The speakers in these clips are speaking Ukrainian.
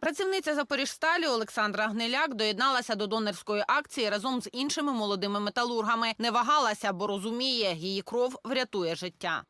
Працівниця Запоріжсталі Олександра Гниляк доєдналася до донорської акції разом з іншими молодими металургами. Не вагалася, бо розуміє, її кров врятує життя.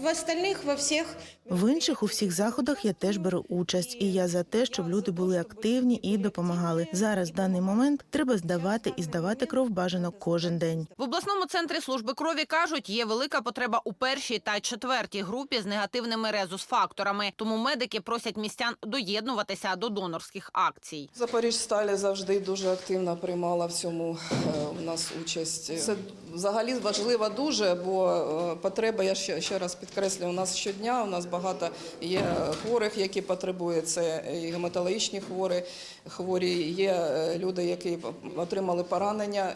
В остальных, во всех В інших у всіх заходах я теж беру участь, і я за те, щоб люди були активні і допомагали. Зараз, в даний момент, треба здавати і здавати кров бажано кожен день. В обласному центрі служби крові кажуть, є велика потреба у першій та четвертій групі з негативними резус-факторами. Тому медики просять містян доєднуватися до донорських акцій. Запоріжсталі завжди дуже активно приймала в цьому е, у нас участь. Це взагалі важливо дуже, бо е, потреба, я ще, ще раз підкреслюю, у нас щодня, у нас багато є хворих, які потребують, це і гематологічні хворі, хворі, є е, люди, які отримали поранення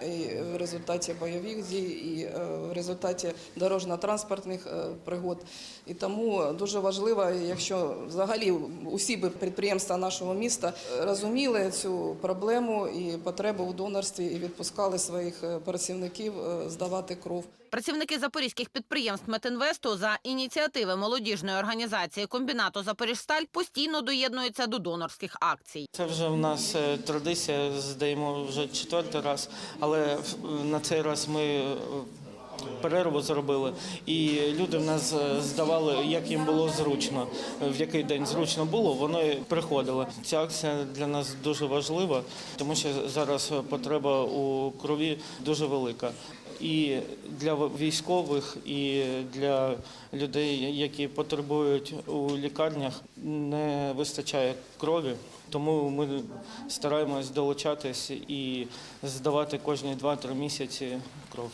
в результаті бойових дій, і е, в результаті дорожньо-транспортних е, пригод. І тому дуже важливо, якщо взагалі усі би підприємства нашого міста розуміли цю проблему і потребу у донорстві і відпускали своїх працівників здавати кров. Працівники запорізьких підприємств Метинвесту за ініціативи молодіжної організації комбінату Запоріжсталь постійно доєднується до донорських акцій. Це вже в нас е, традиція, здаємо вже четвертий раз, але на цей раз ми е, перерву зробили, і люди в нас е, здавали, як їм було зручно, в який день зручно було, вони приходили. Ця акція для нас дуже важлива, тому що зараз потреба у крові дуже велика. І для військових, і для людей, які потребують у лікарнях, не вистачає крові. Тому ми стараємось долучатись і здавати кожні 2-3 місяці кров.